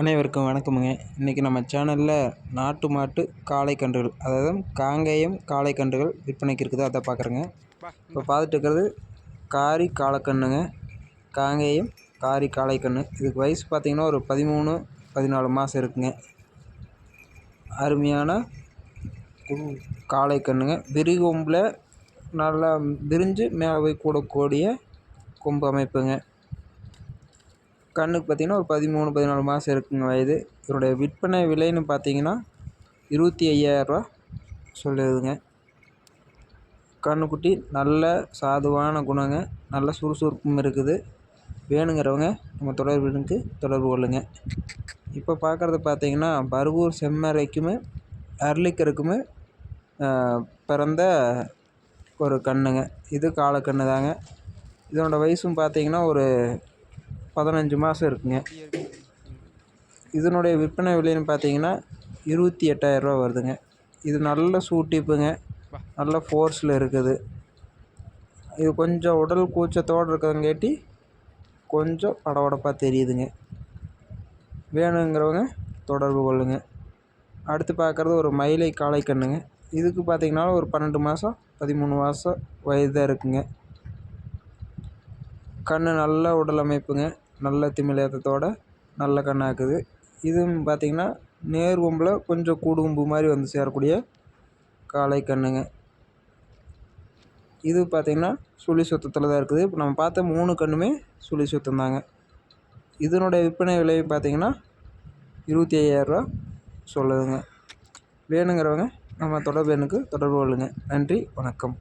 அனைவருக்கும் வணக்கமுங்க. இன்றைக்கி நம்ம சேனலில் நாட்டு மாட்டு காளை கன்றுகள் அதாவது காங்கேயம் காளை கன்றுகள் விற்பனைக்கு இருக்குது அதை பார்க்குறேங்க. இப்போ பார்த்துட்டு இருக்கிறது காரி காளைக்கன்றுங்க. காங்கேயம் காரி காளைக்கண்ணு இதுக்கு வயசு பார்த்திங்கன்னா ஒரு பதிமூணு பதினாலு மாதம் இருக்குங்க. அருமையான காளைக்கன்றுங்க. விரிகொம்பில் நல்லா விரிஞ்சு மேலே போய் கூடக்கூடிய கொம்பு அமைப்புங்க. கண்ணுக்கு பார்த்திங்கன்னா ஒரு பதிமூணு பதினாலு மாதம் இருக்குங்க வயது. இதனுடைய விற்பனை விலைன்னு பார்த்தீங்கன்னா இருபத்தி ஐயாயிரரூவா சொல்லுதுங்க. கன்றுக்குட்டி நல்ல சாதுவான குணங்க நல்ல சுறுசுறுப்பும் இருக்குது. வேணுங்கிறவங்க நம்ம தொடர்புக்கு தொடர்பு கொள்ளுங்க. இப்போ பார்க்குறது பார்த்தீங்கன்னா பர்கூர் செம்மறைக்குமே அரளிக்கருக்குமே பிறந்த ஒரு கன்றுங்க இது காலக்கன்று தாங்க இதனோட வயசும் பார்த்தீங்கன்னா ஒரு பதினஞ்சு மாதம் இருக்குங்க. இதனுடைய விற்பனை விலைன்னு பார்த்தீங்கன்னா இருபத்தி எட்டாயிரரூவா வருதுங்க. இது நல்ல சூட்டிப்புங்க. நல்ல ஃபோர்ஸில் இருக்குது. இது கொஞ்சம் உடல் கூச்சத்தோடு இருக்கிறங்காட்டி கொஞ்சம் படபடப்பாக தெரியுதுங்க. வேணுங்கிறவங்க தொடர்பு கொள்ளுங்கள் அடுத்து பார்க்குறது ஒரு மயிலை காளை கன்றுங்க இதுக்கு பார்த்திங்கன்னா ஒரு பன்னெண்டு மாதம் பதிமூணு மாதம் வயது தான் இருக்குங்க. கண் நல்ல உடல் அமைப்புங்க. நல்ல திமிலேத்தத்தோட நல்ல கண்ணாக்குது. இதுவும் பார்த்திங்கன்னா நேர் கொம்பில் கொஞ்சம் கூடு கொம்பு மாதிரி வந்து சேரக்கூடிய காளை கன்றுங்க இது பார்த்திங்கன்னா சுழி சுத்தத்தில் தான் இருக்குது. இப்போ நம்ம பார்த்த மூணு கன்றுமே சுழி சுத்தம் தாங்க. இதனுடைய விற்பனை விலை பார்த்திங்கன்னா இருபத்தி ஐயாயிரரூவா சொல்லுதுங்க. வேணுங்கிறவங்க நம்ம தொடர்பு எண்ணுக்கு தொடர்பு கொள்ளுங்கள் நன்றி வணக்கம்.